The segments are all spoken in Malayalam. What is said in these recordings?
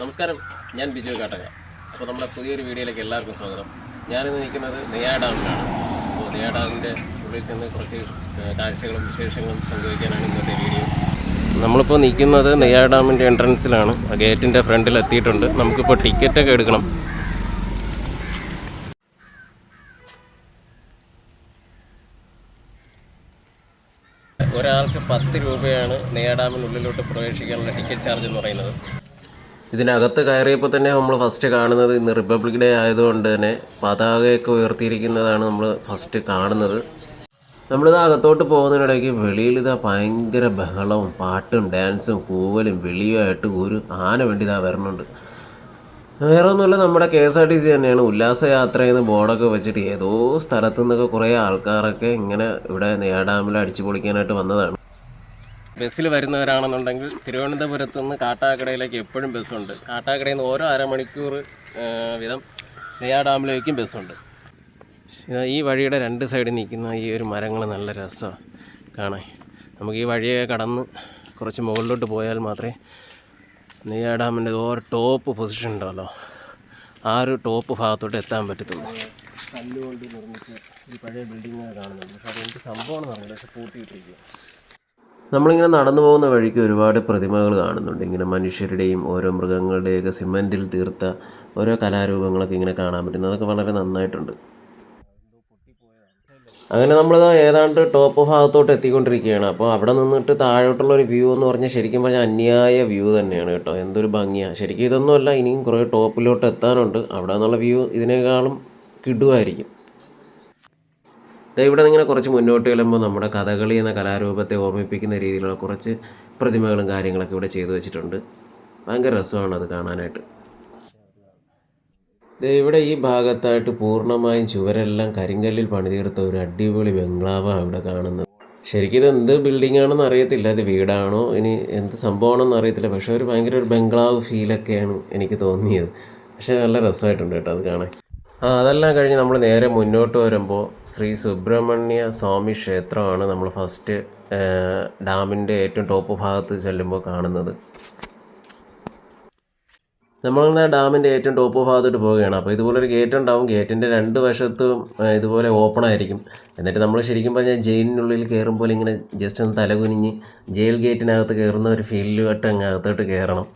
നമസ്കാരം ഞാൻ ബിജു കാട്ടക അപ്പോൾ നമ്മുടെ പുതിയൊരു വീഡിയോയിലേക്ക് എല്ലാവർക്കും സ്വാഗതം. ഞാനിന്ന് നിൽക്കുന്നത് നെയ്യാ ഡാമിലാണ്. അപ്പോൾ നെയ്യാ ഡാമിന്റെ ഉള്ളിൽ ചെന്ന് കുറച്ച് കാഴ്ചകളും വിശേഷങ്ങളും പങ്കുവയ്ക്കാനാണ് ഇന്നത്തെ വീഡിയോ. നമ്മളിപ്പോൾ നിൽക്കുന്നത് നെയ്യാ ഡാമിന്റെ എൻട്രൻസിലാണ്. ഗേറ്റിന്റെ ഫ്രണ്ടിൽ എത്തിയിട്ടുണ്ട്. നമുക്കിപ്പോൾ ടിക്കറ്റൊക്കെ എടുക്കണം. ഒരാൾക്ക് പത്ത് രൂപയാണ് നെയ്യാ ഡാമിനുള്ളിലോട്ട് പ്രവേശിക്കാനുള്ള ടിക്കറ്റ് ചാർജ് എന്ന് പറയുന്നത്. ഇതിനകത്ത് കയറിയപ്പോൾ തന്നെ നമ്മൾ ഫസ്റ്റ് കാണുന്നത് ഇന്ന് റിപ്പബ്ലിക് ഡേ ആയതുകൊണ്ട് തന്നെ പതാകയൊക്കെ ഉയർത്തിയിരിക്കുന്നതാണ് നമ്മൾ ഫസ്റ്റ് കാണുന്നത്. നമ്മളിത് അകത്തോട്ട് പോകുന്നതിനിടയ്ക്ക് വെളിയിൽ ഇതാ ഭയങ്കര ബഹളവും പാട്ടും ഡാൻസും കൂവലും വെളിയുമായിട്ട് ഒരു ആന വേണ്ടി ഇതാ വരുന്നുണ്ട് വേറെ ഒന്നുമില്ല നമ്മുടെ K S R T C തന്നെയാണ്. ഉല്ലാസയാത്ര എന്ന് ബോർഡൊക്കെ വെച്ചിട്ട് ഏതോ സ്ഥലത്തു നിന്നൊക്കെ കുറേ ആൾക്കാരൊക്കെ ഇങ്ങനെ ഇവിടെ നെയ്യാ അടിച്ചു പൊളിക്കാനായിട്ട് വന്നതാണ്. ബസ്സിൽ വരുന്നവരാണെന്നുണ്ടെങ്കിൽ തിരുവനന്തപുരത്ത് നിന്ന് കാട്ടാക്കടയിലേക്ക് എപ്പോഴും ബസ്സുണ്ട്. കാട്ടാക്കടയിൽ നിന്ന് ഓരോ അരമണിക്കൂർ വിധം നെയ്യാ ഡാമിലേക്കും ബസ്സുണ്ട്. ഈ വഴിയുടെ രണ്ട് സൈഡിൽ നിൽക്കുന്ന ഈ ഒരു മരങ്ങൾ നല്ല രസമാണ് കാണാൻ. നമുക്ക് ഈ വഴിയെ കടന്ന് കുറച്ച് മുകളിലോട്ട് പോയാൽ മാത്രമേ നെയ്യാ ഡാമിന്റെ ഓരോ ടോപ്പ് പൊസിഷൻ ഉണ്ടല്ലോ. ആ ഒരു ടോപ്പ് ഭാഗത്തോട്ട് എത്താൻ പറ്റത്തുള്ളൂ. കല്ലുകൊണ്ട് നിർമ്മിച്ച ഈ പഴയ ബിൽഡിങ്ങാണ് കാണുന്നുണ്ട്. പക്ഷേ അതെന്ത് സംഭവമാണെന്ന് അറിയില്ല. പക്ഷെ പൂട്ടിയിട്ടിരിക്കുക നമ്മളിങ്ങനെ നടന്നു പോകുന്ന വഴിക്ക് ഒരുപാട് പ്രതിമകൾ കാണുന്നുണ്ട്. ഇങ്ങനെ മനുഷ്യരുടെയും ഓരോ മൃഗങ്ങളുടെയൊക്കെ സിമന്റിൽ തീർത്ത ഓരോ കലാരൂപങ്ങളൊക്കെ ഇങ്ങനെ കാണാൻ പറ്റുന്നു. അതൊക്കെ വളരെ നന്നായിട്ടുണ്ട്. അങ്ങനെ നമ്മളിതാ ഏതാണ്ട് ടോപ്പ് ഭാഗത്തോട്ട് എത്തിക്കൊണ്ടിരിക്കുകയാണ്. അപ്പോൾ അവിടെ നിന്നിട്ട് താഴോട്ടുള്ള ഒരു വ്യൂ എന്ന് പറഞ്ഞാൽ ശരിക്കും പറഞ്ഞാൽ അന്യായ വ്യൂ തന്നെയാണ് കേട്ടോ. എന്തൊരു ഭംഗിയാണ് ശരിക്കും ഇതൊന്നുമല്ല ഇനിയും കുറേ ടോപ്പിലോട്ട് എത്താനുണ്ട്. അവിടെ നിന്നുള്ള വ്യൂ ഇതിനേക്കാളും കിടുവായിരിക്കും. ഇവിടെ നിന്ന് ഇങ്ങനെ കുറച്ച് മുന്നോട്ട് ചെല്ലുമ്പോൾ നമ്മുടെ കഥകളി എന്ന കലാരൂപത്തെ ഓർമ്മിപ്പിക്കുന്ന രീതിയിലുള്ള കുറച്ച് പ്രതിമകളും കാര്യങ്ങളൊക്കെ ഇവിടെ ചെയ്തു വെച്ചിട്ടുണ്ട്. ഭയങ്കര രസമാണ് അത് കാണാനായിട്ട്. ഇവിടെ ഈ ഭാഗത്തായിട്ട് പൂർണമായും ചുവരെല്ലാം കരിങ്കല്ലിൽ പണിതീർത്ത ഒരു അടിപൊളി ബംഗ്ലാവാണ് ഇവിടെ കാണുന്നത്. ശരിക്കും ഇത് എന്ത് ബിൽഡിംഗ് ആണെന്ന് അറിയത്തില്ല. ഇത് വീടാണോ? ഇനി എന്ത് സംഭവമാണെന്ന് അറിയത്തില്ല. പക്ഷേ ഒരു ഭയങ്കര ഒരു ബംഗ്ലാവ് ഫീലൊക്കെയാണ് എനിക്ക് തോന്നിയത്. പക്ഷേ നല്ല രസമായിട്ടുണ്ട് കേട്ടോ അത് കാണാൻ. അതെല്ലാം കഴിഞ്ഞ് നമ്മൾ നേരെ മുന്നോട്ട് വരുമ്പോൾ ശ്രീ സുബ്രഹ്മണ്യ സ്വാമി ക്ഷേത്രമാണ് നമ്മൾ ഫസ്റ്റ് ഡാമിന്റെ ഏറ്റവും ടോപ്പ് ഭാഗത്ത് ചെല്ലുമ്പോൾ കാണുന്നത്. നമ്മളിങ്ങനെ ഡാമിന്റെ ഏറ്റവും ടോപ്പ് ഭാഗത്തോട്ട് പോവുകയാണ്. അപ്പോൾ ഇതുപോലെ ഒരു ഗേറ്റ് ഉണ്ടാവും. ഗേറ്റിന്റെ രണ്ട് വശത്തും ഇതുപോലെ ഓപ്പൺ ആയിരിക്കും. എന്നിട്ട് നമ്മൾ ശരിക്കും പറഞ്ഞാൽ ജയിലിനുള്ളിൽ കയറുമ്പോൾ ഇങ്ങനെ ജസ്റ്റ് ഒന്ന് തലകുനിഞ്ഞ് ജയിൽ ഗേറ്റിനകത്ത് കയറുന്ന ഒരു ഫീലിലോട്ട് അങ്ങ് അകത്തോട്ട് കയറണം.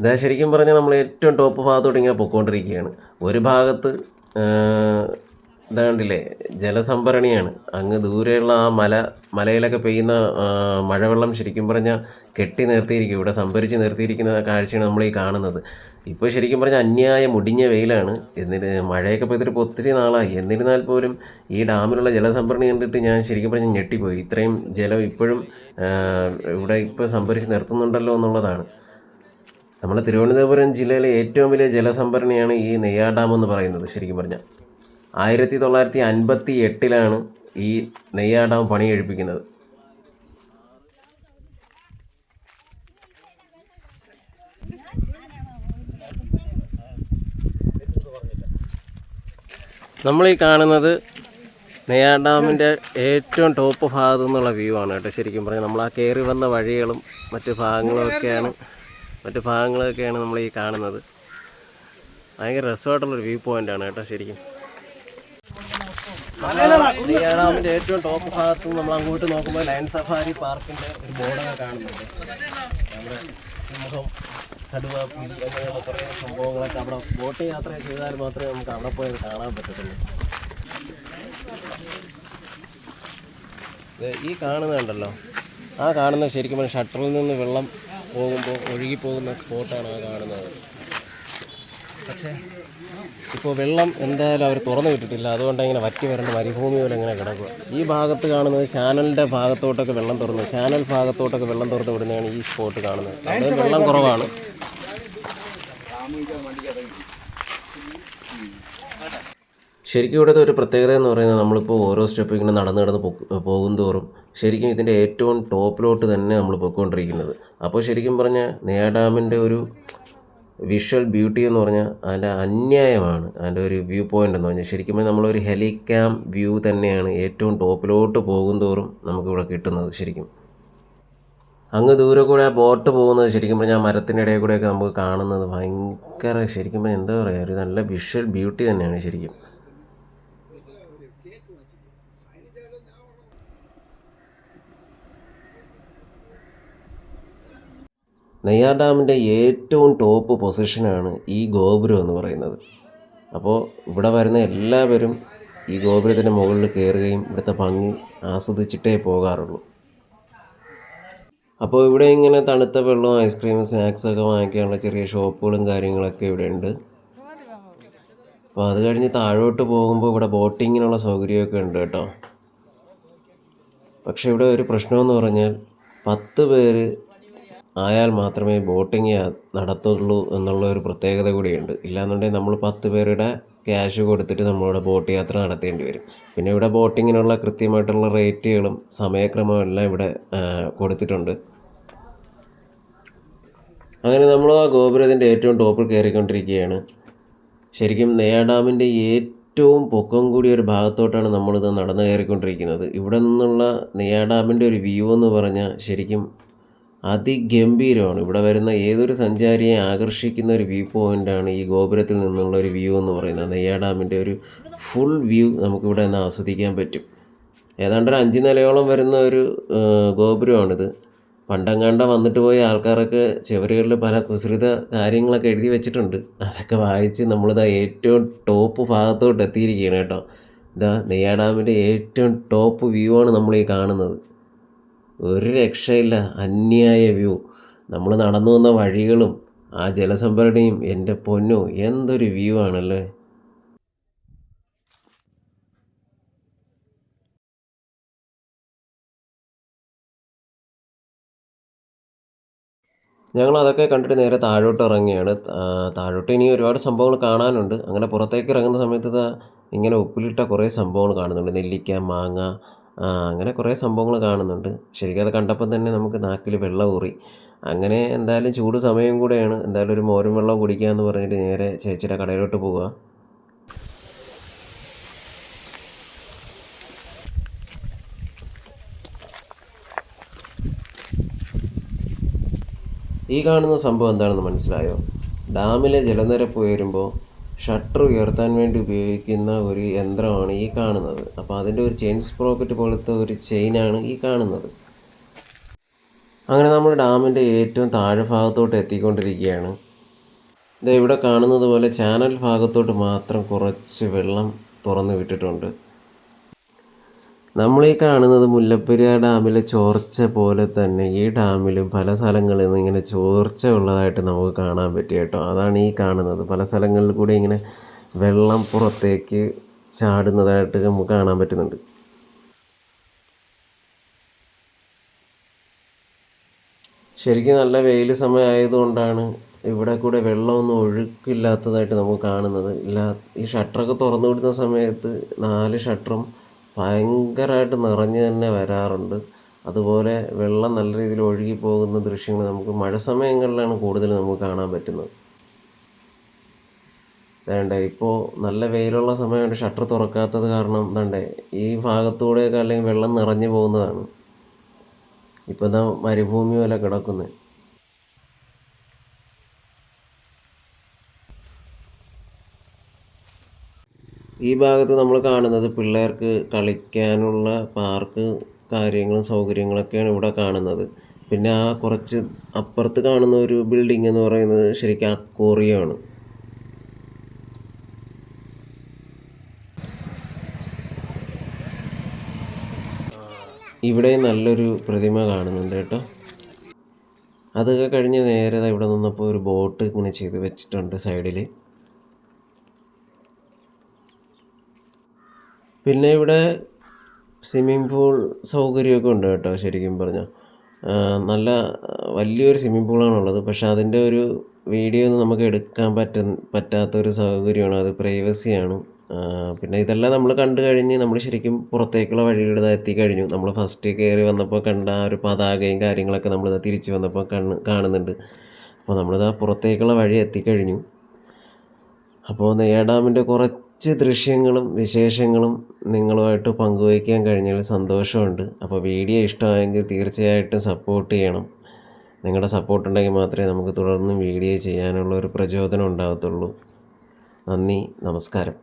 ഇതാ ശരിക്കും പറഞ്ഞാൽ നമ്മൾ ഏറ്റവും ടോപ്പ് ഭാഗത്തോട്ട് ഇങ്ങനെ പൊയ്ക്കൊണ്ടിരിക്കുകയാണ് ഒരു ഭാഗത്ത് ഇതാണ്ടില്ലേ ജലസംഭരണിയാണ്. അങ്ങ് ദൂരെയുള്ള ആ മല മലയിലൊക്കെ പെയ്യുന്ന മഴവെള്ളം ശരിക്കും പറഞ്ഞാൽ കെട്ടി നിർത്തിയിരിക്കും. ഇവിടെ സംഭരിച്ച് നിർത്തിയിരിക്കുന്ന കാഴ്ചയാണ് നമ്മൾ ഈ കാണുന്നത്. ഇപ്പോൾ ശരിക്കും പറഞ്ഞാൽ അന്യായ മുടിഞ്ഞ വെയിലാണ്. എന്നിട്ട് മഴയൊക്കെ പെയ്തിട്ട് ഇപ്പോൾ ഒത്തിരി നാളായി. എന്നിരുന്നാൽ പോലും ഈ ഡാമിലുള്ള ജലസംഭരണി കണ്ടിട്ട് ഞാൻ ശരിക്കും പറഞ്ഞാൽ ഞെട്ടിപ്പോയി. ഇത്രയും ജലം ഇപ്പോഴും ഇവിടെ ഇപ്പോൾ സംഭരിച്ച് നിർത്തുന്നുണ്ടല്ലോ എന്നുള്ളതാണ്. നമ്മുടെ തിരുവനന്തപുരം ജില്ലയിലെ ഏറ്റവും വലിയ ജലസംഭരണിയാണ് ഈ നെയ്യാർ ഡാം എന്ന് പറയുന്നത് ശരിക്കും പറഞ്ഞാൽ. ആയിരത്തി തൊള്ളായിരത്തി അൻപത്തി എട്ടിലാണ് ഈ നെയ്യാർ ഡാം പണി കഴിപ്പിക്കുന്നത് നമ്മൾ ഈ കാണുന്നത് നെയ്യാർ ഡാമിന്റെ ഏറ്റവും ടോപ്പ് ഭാഗത്തു നിന്നുള്ള വ്യൂ ആണ് കേട്ടോ ശരിക്കും പറഞ്ഞാൽ. നമ്മൾ ആ കയറി വന്ന വഴികളും മറ്റു ഭാഗങ്ങളും ഒക്കെയാണ് മറ്റു ഭാഗങ്ങളൊക്കെയാണ് നമ്മൾ ഈ കാണുന്നത്. ഭയങ്കര രസമായിട്ടുള്ളൊരു വ്യൂ പോയിന്റ് ആണ് കേട്ടോ ശരിക്കും. ഏഴാമിന്റെ ഏറ്റവും ടോപ്പ് ഭാഗത്ത് നമ്മൾ അങ്ങോട്ട് നോക്കുമ്പോൾ ലയൺ സഫാരി പാർക്കിന്റെ ഒരു ബോർഡൊക്കെ കാണുന്നുണ്ട് നമ്മുടെ സിംഹം കടുവ പുലി അങ്ങനെയുള്ള കുറേ സംഭവങ്ങളൊക്കെ അവിടെ ബോട്ട് യാത്ര ചെയ്താൽ മാത്രമേ നമുക്ക് അവിടെ പോയത് കാണാൻ പറ്റത്തുള്ളൂ. ഈ കാണുന്നുണ്ടല്ലോ ആ കാണുന്ന ശരിക്കും ഷട്ടറിൽ നിന്ന് വെള്ളം പോകുമ്പോൾ ഒഴുകിപ്പോകുന്ന സ്പോട്ടാണ് ആ കാണുന്നത്. പക്ഷേ ഇപ്പോൾ വെള്ളം എന്തായാലും അവർ തുറന്നു വിട്ടിട്ടില്ല. അതുകൊണ്ട് ഇങ്ങനെ വറ്റി വരേണ്ട മരുഭൂമി പോലെ ഇങ്ങനെ കിടക്കുക. ഈ ഭാഗത്ത് കാണുന്നത് ചാനലിന്റെ ഭാഗത്തോട്ടൊക്കെ വെള്ളം തുറന്നു. ചാനൽ ഭാഗത്തോട്ടൊക്കെ വെള്ളം തുറന്നു വിടുന്നതാണ് ഈ സ്പോട്ട് കാണുന്നത്. അത് വെള്ളം കുറവാണ്. ശരിക്കും ഇവിടുത്തെ ഒരു പ്രത്യേകത എന്ന് പറയുന്നത് നമ്മളിപ്പോൾ ഓരോ സ്റ്റെപ്പ് ഇങ്ങനെ നടന്ന് കിടന്ന് പോകും തോറും ശരിക്കും ഇതിന്റെ ഏറ്റവും ടോപ്പിലോട്ട് തന്നെ നമ്മൾ പൊയ്ക്കൊണ്ടിരിക്കുന്നത്. അപ്പോൾ ശരിക്കും പറഞ്ഞാൽ നെയ്യാഡാമിന്റെ ഒരു വിഷ്വൽ ബ്യൂട്ടി എന്ന് പറഞ്ഞാൽ അതിന്റെ അന്യായമാണ്. അതിന്റെ ഒരു വ്യൂ പോയിന്റ് എന്ന് പറഞ്ഞാൽ ശരിക്കും നമ്മളൊരു ഹെലിക്യാം വ്യൂ തന്നെയാണ് ഏറ്റവും ടോപ്പിലോട്ട് പോകും തോറും നമുക്കിവിടെ കിട്ടുന്നത് ശരിക്കും. അങ്ങ് ദൂരെ കൂടെ ആ ബോട്ട് പോകുന്നത് ശരിക്കും പറഞ്ഞാൽ മരത്തിന്റെ ഇടയിൽ കൂടെയൊക്കെ നമുക്ക് കാണുന്നത് ഭയങ്കര ശരിക്കും പറഞ്ഞാൽ എന്താ പറയുക ഒരു നല്ല വിഷ്വൽ ബ്യൂട്ടി തന്നെയാണ് ശരിക്കും. നെയ്യാർ ഡാമിന്റെ ഏറ്റവും ടോപ്പ് പൊസിഷനാണ് ഈ ഗോപുരം എന്ന് പറയുന്നത്. അപ്പോൾ ഇവിടെ വരുന്ന എല്ലാവരും ഈ ഗോപുരത്തിന്റെ മുകളിൽ കയറുകയും ഇവിടുത്തെ ഭംഗി ആസ്വദിച്ചിട്ടേ പോകാറുള്ളൂ. അപ്പോൾ ഇവിടെ ഇങ്ങനെ തണുത്ത വെള്ളവും ഐസ്ക്രീമും സ്നാക്സൊക്കെ വാങ്ങിക്കാനുള്ള ചെറിയ ഷോപ്പുകളും കാര്യങ്ങളൊക്കെ ഇവിടെ ഉണ്ട്. അപ്പോൾ അത് കഴിഞ്ഞ് താഴോട്ട് പോകുമ്പോൾ ഇവിടെ ബോട്ടിങ്ങിനുള്ള സൗകര്യമൊക്കെ ഉണ്ട് കേട്ടോ. പക്ഷേ ഇവിടെ ഒരു പ്രശ്നമെന്ന് പറഞ്ഞാൽ പത്ത് പേര് ആയാൽ മാത്രമേ ബോട്ടിങ് നടത്തുള്ളൂ എന്നുള്ള ഒരു പ്രത്യേകത കൂടിയുണ്ട്. ഇല്ലാന്നുണ്ടെങ്കിൽ നമ്മൾ പത്ത് പേരുടെ ക്യാഷ് കൊടുത്തിട്ട് നമ്മളിവിടെ ബോട്ട് യാത്ര നടത്തേണ്ടി വരും. പിന്നെ ഇവിടെ ബോട്ടിങ്ങിനുള്ള കൃത്യമായിട്ടുള്ള റേറ്റുകളും സമയക്രമവും എല്ലാം ഇവിടെ കൊടുത്തിട്ടുണ്ട്. അങ്ങനെ നമ്മൾ ആ ഗോപുരത്തിന്റെ ഏറ്റവും ടോപ്പിൽ കയറിക്കൊണ്ടിരിക്കുകയാണ്. ശരിക്കും നെയ്യാഡാമിന്റെ ഏറ്റവും പൊക്കം കൂടിയ ഒരു ഭാഗത്തോട്ടാണ് നമ്മളിത് നടന്നു കയറിക്കൊണ്ടിരിക്കുന്നത്. ഇവിടെ നിന്നുള്ള നെയ്യാഡാമിന്റെ ഒരു വ്യൂ എന്ന് പറഞ്ഞാൽ ശരിക്കും അതിഗംഭീരമാണ്. ഇവിടെ വരുന്ന ഏതൊരു സഞ്ചാരിയെ ആകർഷിക്കുന്ന ഒരു വ്യൂ പോയിന്റാണ് ഈ ഗോപുരത്തിൽ നിന്നുള്ള ഒരു വ്യൂ എന്ന് പറയുന്നത്. നെയ്യാ ഡാമിന്റെ ഒരു ഫുൾ വ്യൂ നമുക്കിവിടെ നിന്ന് ആസ്വദിക്കാൻ പറ്റും. ഏതാണ്ട് ഒരു അഞ്ച് നിലയോളം വരുന്ന ഒരു ഗോപുരമാണിത്. പണ്ടങ്ങാണ്ട വന്നിട്ട് പോയ ആൾക്കാരൊക്കെ ചുവരുകളിൽ പല കുസൃത കാര്യങ്ങളൊക്കെ എഴുതി വെച്ചിട്ടുണ്ട്. അതൊക്കെ വായിച്ച് നമ്മളിതാ ഏറ്റവും ടോപ്പ് ഭാഗത്തോട്ട് എത്തിയിരിക്കുകയാണ് കേട്ടോ. ഇതാ നെയ്യാ ഡാമിന്റെ ഏറ്റവും ടോപ്പ് വ്യൂ ആണ് നമ്മൾ ഈ കാണുന്നത്. ഒരു രക്ഷയില്ല. അന്യായ വ്യൂ. നമ്മൾ നടന്നു വന്ന വഴികളും ആ ജലസംഭരണിയും എന്റെ പൊന്നോ എന്തൊരു വ്യൂ ആണല്ലേ? ഞങ്ങൾ അതൊക്കെ കണ്ടിട്ട് നേരെ താഴോട്ട് ഇറങ്ങിയാണ് താഴോട്ട് ഇനി ഒരുപാട് സംഭവങ്ങൾ കാണാനുണ്ട്. അങ്ങനെ പുറത്തേക്ക് ഇറങ്ങുന്ന സമയത്ത് ഇങ്ങനെ ഉപ്പിലിട്ട കുറേ സംഭവങ്ങൾ കാണുന്നുണ്ട്. നെല്ലിക്ക മാങ്ങ അങ്ങനെ കുറേ സംഭവങ്ങൾ കാണുന്നുണ്ട്. ശരിക്കും അത് കണ്ടപ്പം തന്നെ നമുക്ക് നാക്കിൽ വെള്ളം ഊറി. അങ്ങനെ എന്തായാലും ചൂട് സമയം കൂടെയാണ്. എന്തായാലും ഒരു മോരും വെള്ളം കുടിക്കാമെന്ന് പറഞ്ഞിട്ട് നേരെ ചേച്ചിയുടെ കടയിലോട്ട് പോവുക. ഈ കാണുന്ന സംഭവം എന്താണെന്ന് മനസ്സിലായോ? ഡാമിലെ ജലനിരപ്പ് ഉയരുമ്പോൾ ഷട്ടർ ഉയർത്താൻ വേണ്ടി ഉപയോഗിക്കുന്ന ഒരു യന്ത്രമാണ് ഈ കാണുന്നത്. അപ്പോൾ അതിന്റെ ഒരു ചെയിൻ സ്പ്രോക്കറ്റ് പോലത്തെ ഒരു ചെയിനാണ് ഈ കാണുന്നത്. അങ്ങനെ നമ്മൾ ഡാമിന്റെ ഏറ്റവും താഴെ ഭാഗത്തോട്ട് എത്തിക്കൊണ്ടിരിക്കുകയാണ്. ഇത് ഇവിടെ കാണുന്നത് പോലെ ചാനൽ ഭാഗത്തോട്ട് മാത്രം കുറച്ച് വെള്ളം തുറന്നു വിട്ടിട്ടുണ്ട്. നമ്മൾ ഈ കാണുന്നത് മുല്ലപ്പെരിയാർ ഡാമിലെ ചോർച്ച പോലെ തന്നെ ഈ ഡാമിലും പല സ്ഥലങ്ങളിൽ നിന്ന് ഇങ്ങനെ ചോർച്ച ഉള്ളതായിട്ട് നമുക്ക് കാണാൻ പറ്റി കേട്ടോ. അതാണ് ഈ കാണുന്നത്. പല സ്ഥലങ്ങളിൽ കൂടി ഇങ്ങനെ വെള്ളം പുറത്തേക്ക് ചാടുന്നതായിട്ട് നമുക്ക് കാണാൻ പറ്റുന്നുണ്ട്. ശരിക്കും നല്ല വെയിൽ സമയമായതുകൊണ്ടാണ് ഇവിടെ കൂടെ വെള്ളമൊന്നും ഒഴുക്കില്ലാത്തതായിട്ട് നമുക്ക് കാണുന്നത്. ഇല്ല ഈ ഷട്ടറൊക്കെ തുറന്നു വിടുന്ന സമയത്ത് നാല് ഷട്ടറും ഭയങ്കരമായിട്ട് നിറഞ്ഞു തന്നെ വരാറുണ്ട്. അതുപോലെ വെള്ളം നല്ല രീതിയിൽ ഒഴുകി പോകുന്ന ദൃശ്യങ്ങൾ നമുക്ക് മഴ സമയങ്ങളിലാണ് കൂടുതൽ നമുക്ക് കാണാൻ പറ്റുന്നത്. വേണ്ട ഇപ്പോൾ നല്ല വെയിലുള്ള സമയമാണ് ഷട്ടർ തുറക്കാത്തത് കാരണം വേണ്ടേ ഈ ഭാഗത്തൂടെയൊക്കെ അല്ലെങ്കിൽ വെള്ളം നിറഞ്ഞു പോകുന്നതാണ്. ഇപ്പോൾ ഇതാ മരുഭൂമി പോലെ കിടക്കുന്നത് ഈ ഭാഗത്ത് നമ്മൾ കാണുന്നത് പിള്ളേർക്ക് കളിക്കാനുള്ള പാർക്ക് കാര്യങ്ങളും സൗകര്യങ്ങളൊക്കെയാണ് ഇവിടെ കാണുന്നത്. പിന്നെ ആ കുറച്ച് അപ്പുറത്ത് കാണുന്ന ഒരു ബിൽഡിംഗ് എന്ന് പറയുന്നത് ശരിക്കും അക്വേറിയമാണ് ഇവിടെ നല്ലൊരു പ്രതിമ കാണുന്നുണ്ട് കേട്ടോ. അതൊക്കെ കഴിഞ്ഞ് നേരെ ഇവിടെ നിന്നപ്പോൾ ഒരു ബോട്ട് ഇങ്ങനെ ചെയ്ത് വെച്ചിട്ടുണ്ട് സൈഡിൽ പിന്നെ ഇവിടെ സ്വിമ്മിംഗ് പൂൾ സൗകര്യമൊക്കെ ഉണ്ട് കേട്ടോ ശരിക്കും പറഞ്ഞാൽ നല്ല വലിയൊരു സ്വിമ്മിംഗ് പൂളാണുള്ളത് പക്ഷേ അതിന്റെ ഒരു വീഡിയോ ഒന്നും നമുക്ക് എടുക്കാൻ പറ്റ പറ്റാത്തൊരു സൗകര്യമാണ്. അത് പ്രൈവസിയാണ് പിന്നെ ഇതെല്ലാം നമ്മൾ കണ്ടു കഴിഞ്ഞ് നമ്മൾ ശരിക്കും പുറത്തേക്കുള്ള വഴികളിൽ എത്തിക്കഴിഞ്ഞു. നമ്മൾ ഫസ്റ്റ് കയറി വന്നപ്പോൾ കണ്ട ആ ഒരു പതാകയും കാര്യങ്ങളൊക്കെ നമ്മൾ തിരിച്ച് വന്നപ്പോൾ കണ്ണ് കാണുന്നുണ്ട്. അപ്പോൾ നമ്മളിതാ പുറത്തേക്കുള്ള വഴി എത്തിക്കഴിഞ്ഞു. അപ്പോൾ നെയ്യാ ഡാമിന്റെ കുറച്ച് ദൃശ്യങ്ങളും വിശേഷങ്ങളും നിങ്ങളുമായിട്ട് പങ്കുവയ്ക്കാൻ കഴിഞ്ഞതിൽ സന്തോഷമുണ്ട്. അപ്പോൾ വീഡിയോ ഇഷ്ടമായെങ്കിൽ തീർച്ചയായിട്ടും സപ്പോർട്ട് ചെയ്യണം. നിങ്ങളുടെ സപ്പോർട്ട് ഉണ്ടെങ്കിൽ മാത്രമേ നമുക്ക് തുടർന്നും വീഡിയോ ചെയ്യാനുള്ള ഒരു പ്രചോദനം ഉണ്ടാകത്തുള്ളൂ. നന്ദി നമസ്കാരം.